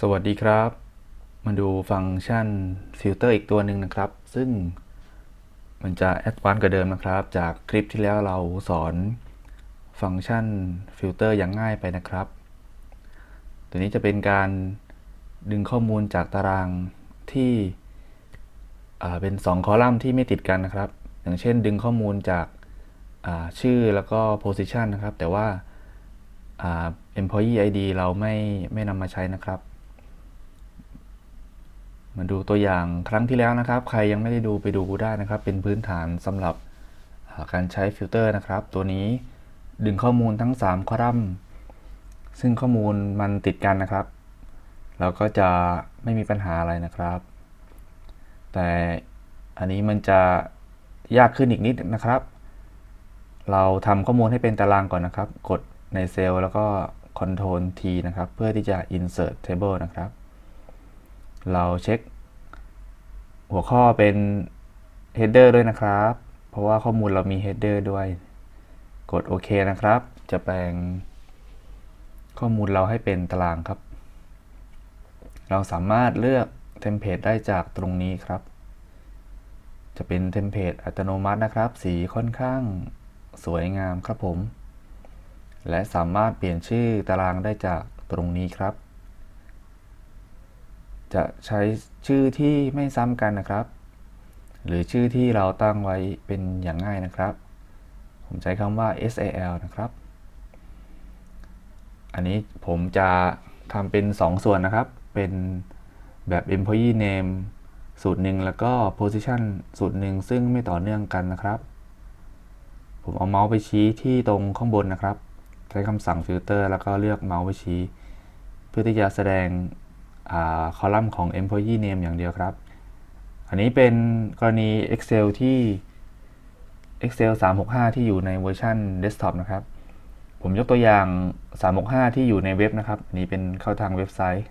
สวัสดีครับ มาดูฟังก์ชันฟิลเตอร์อีกตัวหนึ่งนะครับ ซึ่งมันจะแอดวานซ์กว่าเดิมนะครับ จากคลิปที่แล้วเราสอนฟังก์ชันฟิลเตอร์อย่างง่ายไปนะครับ ตัวนี้จะเป็นการดึงข้อมูลจากตารางที่เป็น 2 คอลัมน์ที่ไม่ติดกันนะครับ อย่างเช่น ดึงข้อมูลจากชื่อแล้วก็ position นะครับ แต่ว่า employee ID เราไม่ไม่นำมาใช้นะครับ มาดูตัวอย่างครั้งที่แล้วนะครับ ใครยังไม่ได้ดูไปดูได้นะครับ เป็นพื้นฐานสำหรับการใช้ฟิลเตอร์นะครับ ตัวนี้ดึงข้อมูลทั้ง 3 คอลัมน์ ซึ่งข้อมูลมันติดกันนะครับ เราก็จะไม่มีปัญหาอะไรนะครับ แต่อันนี้มันจะยากขึ้นอีกนิดนะครับ เราทำข้อมูลให้เป็นตารางก่อนนะครับ กดในเซลล์แล้วก็ Ctrl T นะครับ เพื่อที่จะ Insert Table นะครับ เราเช็ค หัวข้อเป็น Header ด้วยนะครับ เพราะว่าข้อมูลเรามี Header ด้วย กดโอเคนะครับ จะแปลงข้อมูลเราให้เป็นตารางครับ เราสามารถเลือกเทมเพลตได้จากตรงนี้ครับ จะเป็นเทมเพลตอัตโนมัตินะครับ สีค่อนข้างสวยงามครับผม และสามารถเปลี่ยนชื่อตารางได้จากตรงนี้ครับ จะใช้ชื่อที่ไม่ซ้ำกันนะครับ หรือชื่อที่เราตั้งไว้เป็นอย่างง่ายนะครับ ผมใช้คำว่า SAL นะครับ อันนี้ผมจะทำเป็น 2 ส่วนนะครับ เป็นแบบ employee name สูตรหนึ่งแล้วก็ position สูตรหนึ่งซึ่งไม่ต่อเนื่องกันนะครับ ผมเอาเมาส์ไปชี้ที่ตรงข้างบนนะครับ ใช้คำสั่ง filter แล้วก็เลือกเมาส์ไปชี้ เพื่อที่จะแสดง คอลัมน์ของ employee name อย่างเดียวครับ อันนี้เป็นกรณี Excel ที่ Excel 365 ที่อยู่ในเวอร์ชัน desktop นะครับ ผมยกตัวอย่าง 365 ที่อยู่ในเว็บนะครับนนี้เป็นเข้าทางเว็บไซต์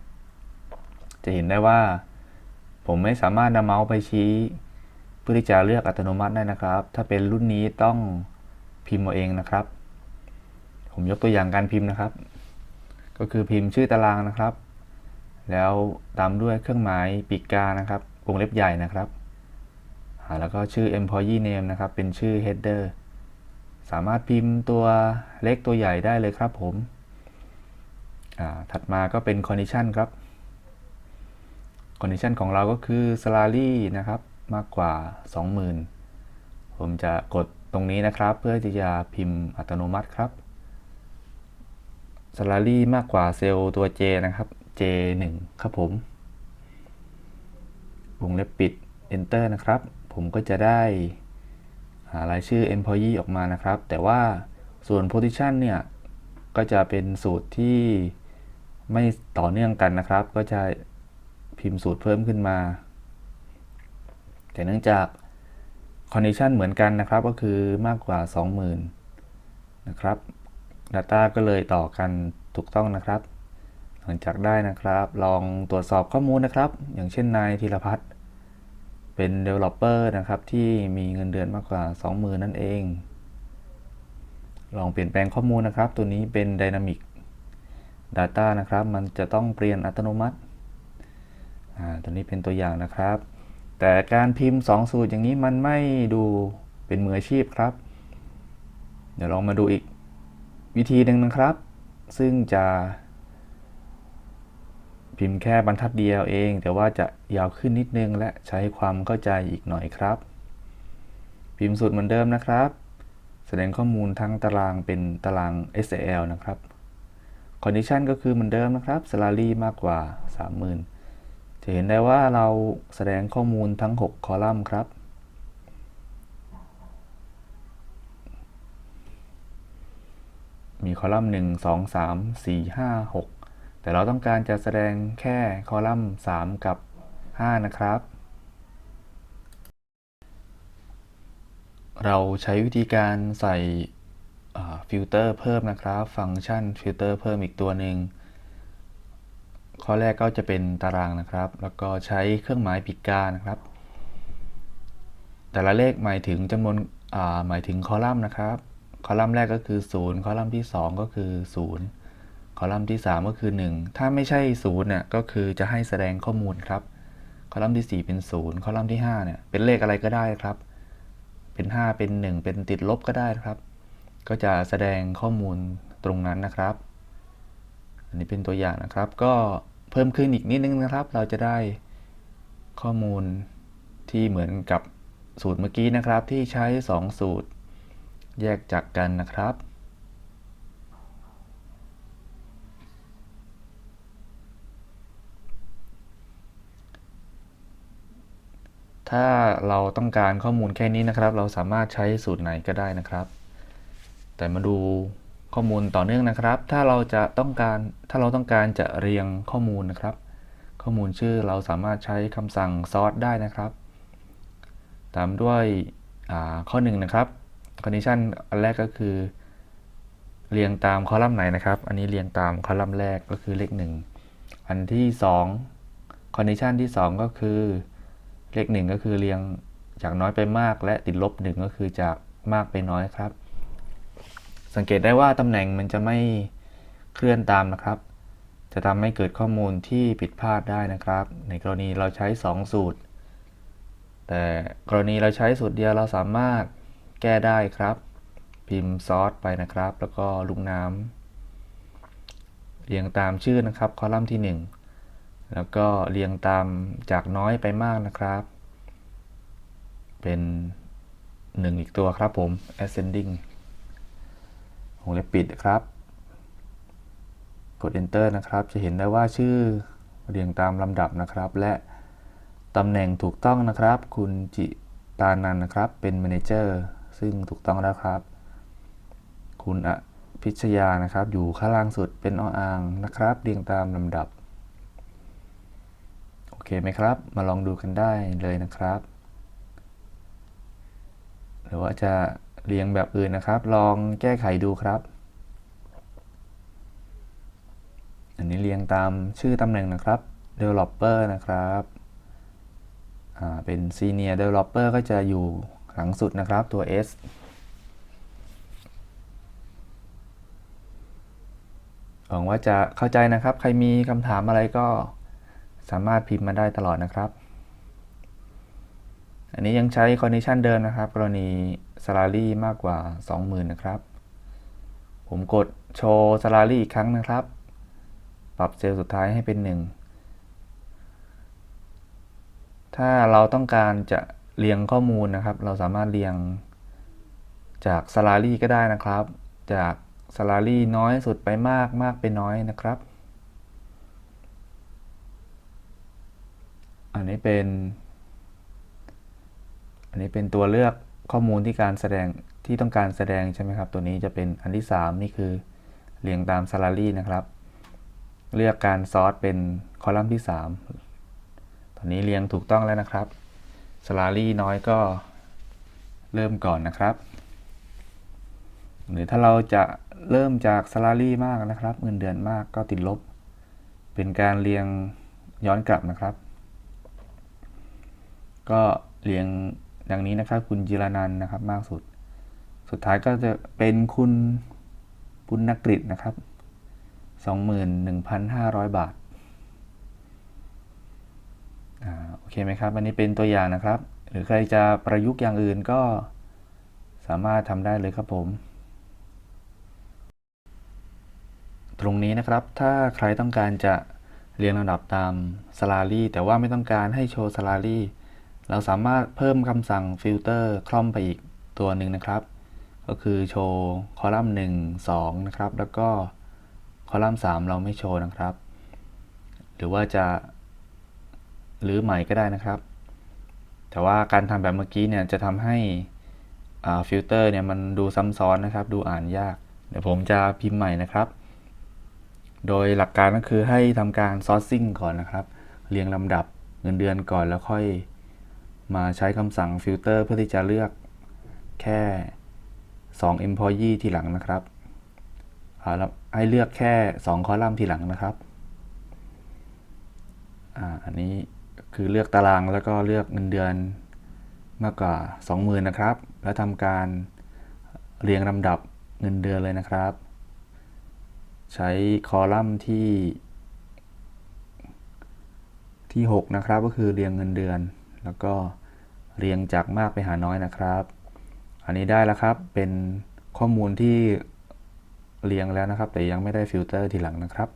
จะเห็นได้ว่า ผมไม่สามารถนำเมาส์ไปชี้ เพื่อที่จะเลือกอัตโนมัติได้นะครับ ถ้าเป็นรุ่นนี้ต้องพิมพ์เอาเองนะครับ ผมยกตัวอย่างการพิมพ์นะครับ ก็คือพิมพ์ชื่อตารางนะครับ แล้วตามด้วยเครื่องหมายปีกกานะครับวงเล็บใหญ่นะครับ แล้วก็ชื่อ employee name นะครับ เป็นชื่อ header สามารถพิมพ์ตัวเล็กตัวใหญ่ได้เลยครับผมถัดมาก็เป็น condition ครับ condition ของเราก็คือ salary นะครับ มากกว่า 20,000 ผมจะกดตรงนี้นะครับ เพื่อที่จะพิมพ์อัตโนมัติครับ salary มากกว่าเซลล์ตัว J นะครับ J1 ครับผม วงเล็บปิด enter นะครับ ผมก็จะได้หารายชื่อ employee ออกมานะครับ แต่ว่าส่วน position เนี่ย ก็จะเป็นสูตรที่ไม่ต่อเนื่องกันนะครับ ก็จะพิมพ์สูตรเพิ่มขึ้นมา แต่เนื่องจาก condition เหมือนกันนะครับ ก็คือมากกว่า 20,000 นะครับ Data ก็เลยต่อกันถูกต้องนะครับ หลังจากได้นะครับ ลองตรวจสอบข้อมูลนะครับ อย่างเช่นนายธีรพัฒน์เป็น Developer นะครับ ที่มีเงินเดือนมากกว่า 20,000 นั่นเอง ลองเปลี่ยนแปลงข้อมูลนะครับ ตัวนี้เป็น Dynamic Data นะครับ มันจะต้องเปลี่ยนอัตโนมัติอ่าตัวนี้เป็นตัวอย่างนะครับ แต่การพิมพ์ 2 สูตรอย่างนี้มันไม่ดูเป็นมืออาชีพครับ เดี๋ยวลองมาดูอีกวิธีหนึ่งนะครับ ซึ่งจะ พิมพ์แค่บรรทัดเดียวเอง แต่ว่าจะยาวขึ้นนิดนึงและใช้ความเข้าใจอีกหน่อยครับ พิมพ์สูตรเหมือนเดิมนะครับ แสดงข้อมูลทั้งตารางเป็นตาราง SAL นะครับ Condition ก็คือเหมือนเดิมนะครับ Salary มากกว่า 30,000 จะเห็นได้ว่าเราแสดงข้อมูลทั้ง 6 คอลัมน์ครับมีคอลัมน์ 1 2 3 4 5 6 แต่เราต้องการจะแสดงแค่คอลัมน์ 3 กับ 5 นะครับ เราใช้วิธีการใส่ฟิลเตอร์เพิ่มนะครับ ฟังก์ชันฟิลเตอร์เพิ่มอีกตัวหนึ่งข้อแรกก็จะเป็นตารางนะครับ แล้วก็ใช้เครื่องหมายปีกกานะครับ แต่ละเลขหมายถึงจำนวนหมายถึงคอลัมน์นะครับ คอลัมน์แรกก็คือ 0 คอลัมน์ที่ 2 ก็คือ 0 คอลัมน์ที่ 3 ก็คือ 1 ถ้าไม่ใช่0เนี่ยก็คือจะให้แสดงข้อมูลครับ คอลัมน์ที่ 4 เป็น 0 คอลัมน์ที่5เนี่ยเป็นเลขอะไรก็ได้ครับ เป็น 5 เป็น 1 เป็นติดลบก็ได้ครับ ก็จะแสดงข้อมูลตรงนั้นนะครับ อันนี้เป็นตัวอย่างนะครับ ก็เพิ่มขึ้นอีกนิดนึงนะครับ เราจะได้ข้อมูลที่เหมือนกับสูตรเมื่อกี้นะครับที่ใช้ 2 สูตร แยกจากกันนะครับ ถ้าเราต้องการข้อมูลแค่นี้นะครับ เราสามารถใช้สูตรไหนก็ได้นะครับ แต่มาดูข้อมูลต่อเนื่องนะครับ ถ้าเราจะต้องการถ้าเราต้องการจะเรียงข้อมูลนะครับ ข้อมูลชื่อเราสามารถใช้คำสั่ง sort ได้นะครับ ตามด้วยข้อ1นงนะครับ condition อันแรกก็คือ เรียงตามคอลัมน์ไหนนะครับ อันนี้เรียงตามคอลัมน์แรกก็คือเลข 1 อันที่ 2 condition ที่ 2 ก็คือ เลข1ก็คือเรียงจากน้อยไปมาก และติดลบ1ก็คือจากมากไปน้อยครับ สังเกตได้ว่าตำแหน่งมันจะไม่เคลื่อนตามนะครับ จะทำให้เกิดข้อมูลที่ผิดพลาดได้นะครับ ในกรณีเราใช้ 2 สูตร แต่กรณีเราใช้สูตรเดียวเราสามารถแก้ได้ครับ พิมพ์ซอสไปนะครับ แล้วก็ลูกน้ำเรียงตามชื่อนะครับ คอลัมน์ที่ 1 แล้วก็เรียงตามจากน้อยไปมากนะครับ เป็น 1 อีกตัวครับผม ascending วงเล็บปิดครับ กด enter นะครับ จะเห็นได้ว่าชื่อเรียงตามลำดับนะครับ และตำแหน่งถูกต้องนะครับ คุณจิตานันนะครับ เป็นแมเนเจอร์ซึ่งถูกต้องแล้วครับ คุณอพิชยานะครับ อยู่ข้างล่างสุดเป็นออ่างนะครับ เรียงตามลำดับ เคไหมครับ มาลองดูกันได้เลยนะครับ หรือว่าจะเรียงแบบอื่นนะครับ ลองแก้ไขดูครับ อันนี้เรียงตามชื่อตำแหน่งนะครับ developer นะครับเป็น senior developer ก็จะอยู่หลังสุดนะครับตัว S หวังว่าจะเข้าใจนะครับ ใครมีคำถามอะไรก็ สามารถพิมพ์มาได้ตลอดนะครับ อันนี้ยังใช้ condition เดิมนะครับ กรณี salary มากกว่า 20,000 นะครับ ผมกดโชว์ salary อีกครั้งนะครับ ปรับเซลล์สุดท้ายให้เป็น 1 ถ้าเราต้องการจะเรียงข้อมูลนะครับ เราสามารถเรียงจาก salary ก็ได้นะครับ จาก salary น้อยสุดไปมากมากไปน้อยนะครับ อันนี้เป็น อันนี้เป็นตัวเลือกข้อมูลที่การแสดงที่ต้องการแสดงใช่ไหมครับ ตัวนี้จะเป็นอันที่ 3 นี่คือเรียงตาม salary นะครับ เลือกการซอร์ตเป็นคอลัมน์ที่ 3 ตอนนี้เรียงถูกต้องแล้วนะครับ salary น้อยก็เริ่มก่อนนะครับ หรือถ้าเราจะเริ่มจาก salary มากนะครับ เงินเดือนมากก็ติดลบ เป็นการเรียงย้อนกลับนะครับ ก็เรียงดังนี้นะครับ คุณจิรนันนะครับ มากสุด สุดท้ายก็จะเป็นคุณปุณณกฤษนะครับ 21,500 บาทโอเคไหมครับ อันนี้เป็นตัวอย่างนะครับ หรือใครจะประยุกต์อย่างอื่นก็สามารถทำได้เลยครับผม ตรงนี้นะครับ ถ้าใครต้องการจะเรียงลำดับตาม salary แต่ว่าไม่ต้องการให้โชว์ salary เราสามารถเพิ่มคำสั่งฟิลเตอร์คล่อมไปอีกตัวหนึ่งนะครับ ก็คือโชว์คอลัมน์1 2 นะครับ แล้วก็คอลัมน์ 3 เราไม่โชว์นะครับ หรือว่าจะหรือใหม่ก็ได้นะครับ แต่ว่าการทำแบบเมื่อกี้เนี่ยจะทำให้ฟิลเตอร์เนี่ยมันดูซ้ำซ้อนนะครับ ดูอ่านยาก เดี๋ยวผมจะพิมพ์ใหม่นะครับ โดยหลักการก็คือให้ทำการซอร์ซิ่งก่อนนะครับ เรียงลำดับเงินเดือนก่อนแล้วค่อย มาใช้คำสั่งฟิลเตอร์เพื่อที่จะเลือกแค่ 2 employee ทีหลังนะครับให้เลือกแค่ 2 คอลัมน์ทีหลังนะครับอันนี้คือเลือกตารางแล้วก็เลือกเงินเดือนมากกว่า 20,000นะครับ แล้วทำการเรียงลำดับเงินเดือนเลยนะครับ ใช้คอลัมน์ที่ที่ 6 นะครับ ก็คือเรียงเงินเดือน แล้วก็เรียงจากมากไปหาน้อยนะครับ อันนี้ได้แล้วครับเป็นข้อมูลที่เรียงแล้วนะครับ แต่ยังไม่ได้ฟิลเตอร์ทีหลังนะครับ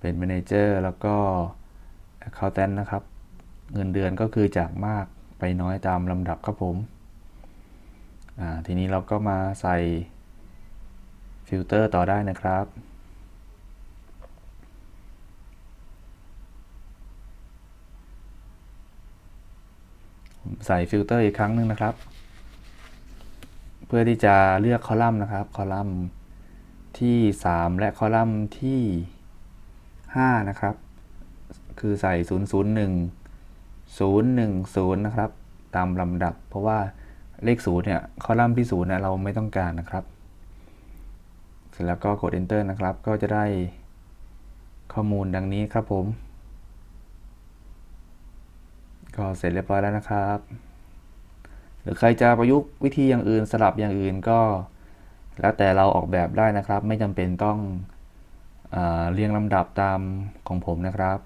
เป็น Manager แล้วก็ Accountant นะครับ เงินเดือนก็คือจากมากไปน้อยตามลำดับครับผมทีนี้เราก็มาใส่ฟิลเตอร์ต่อได้นะครับ ใส่ฟิลเตอร์อีกครั้งหนึ่งนะครับ เพื่อที่จะเลือกคอลัมน์นะครับ คอลัมน์ที่ 3 และคอลัมน์ที่ 5 นะครับ คือใส่ 001 010 นะครับ ตามลำดับ เพราะว่าเลข0เนี่ย คอลัมน์ที่0เนี่ยเราไม่ต้องการนะครับ เสร็จแล้วก็กด enter นะครับ ก็จะได้ข้อมูลดังนี้ครับผม ก็เสร็จเรียบร้อยแล้วนะครับ หรือใครจะประยุกต์วิธีอย่างอื่นสลับอย่างอื่นก็ แล้วแต่เราออกแบบได้นะครับ ไม่จำเป็นต้องอเรียงลำดับตามของผมนะครับ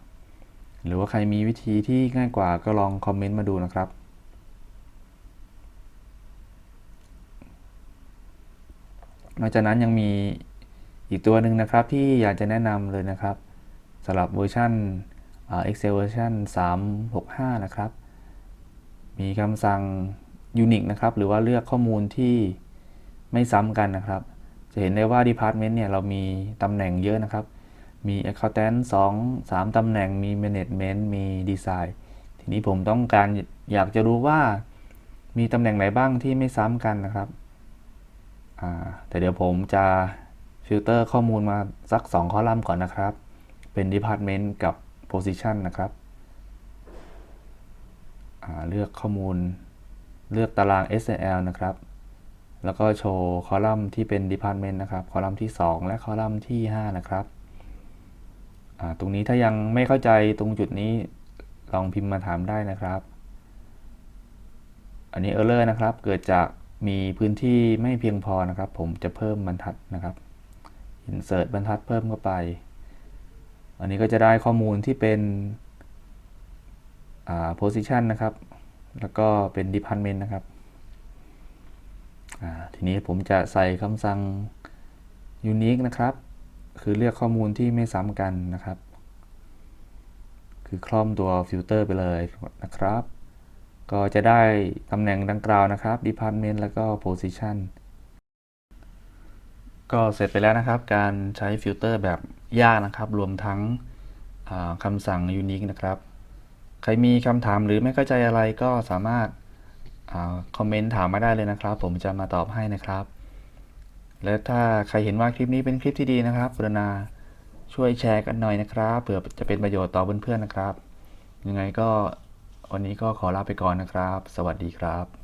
หรือว่าใครมีวิธีที่ง่ายกว่าก็ลองคอมเมนต์มาดูนะครับนอกจากนั้นยังมีอีกตัวหนึ่งนะครับที่อยากจะแนะนำเลยนะครับสำหรับเวอร์ชัน Excel เวอร์ชัน365 นะครับ มีคำสั่ง Unique นะครับ หรือว่าเลือกข้อมูลที่ไม่ซ้ำกันนะครับ จะเห็นได้ว่า Department เนี่ย เรามีตำแหน่งเยอะนะครับ มี Accountant 2 3ตำแหน่ง มี Management มี Design ทีนี้ผมต้องการอยากจะรู้ว่ามีตำแหน่งไหนบ้างที่ไม่ซ้ำกันนะครับแต่เดี๋ยวผมจะฟิลเตอร์ข้อมูลมาสัก 2 คอลัมน์ก่อนนะครับ เป็น Department กับ Position นะครับเลือกข้อมูลเลือกตาราง SL นะครับ แล้วก็โชว์คอลัมน์ที่เป็น Department นะครับ คอลัมน์ที่ 2 และคอลัมน์ที่ 5 นะครับ ตรงนี้ถ้ายังไม่เข้าใจตรงจุดนี้ลองพิมพ์มาถามได้นะครับ อันนี้ Error นะครับ เกิดจากมีพื้นที่ไม่เพียงพอนะครับ ผมจะเพิ่มบรรทัดนะครับ Insert บรรทัดเพิ่มเข้าไป อันนี้ก็จะได้ข้อมูลที่เป็นอ่า position นะครับ แล้วก็เป็น department นะครับอ่าทีนี้ผมจะใส่คำสั่ง unique นะครับ คือเลือกข้อมูลที่ไม่ซ้ำกันนะครับ คือคล่อมตัวฟิลเตอร์ไปเลยนะครับ ก็จะได้ตำแหน่งดังกล่าวนะครับ department แล้วก็ position ก็เสร็จไปแล้วนะครับ การใช้ฟิลเตอร์แบบยากนะครับ รวมทั้งคำสั่ง unique นะครับ ใครมีคำถามหรือไม่เข้าใจอะไรก็สามารถอคอมเมนต์ถามมาได้เลยนะครับ ผมจะมาตอบให้นะครับ และถ้าใครเห็นว่าคลิปนี้เป็นคลิปที่ดีนะครับกรุณาช่วยแชร์กันหน่อยนะครับเผื่อจะเป็นประโยชน์ต่อเพื่อนๆนะครับ ยังไงก็วันนี้ก็ขอลาไปก่อนนะครับ สวัสดีครับ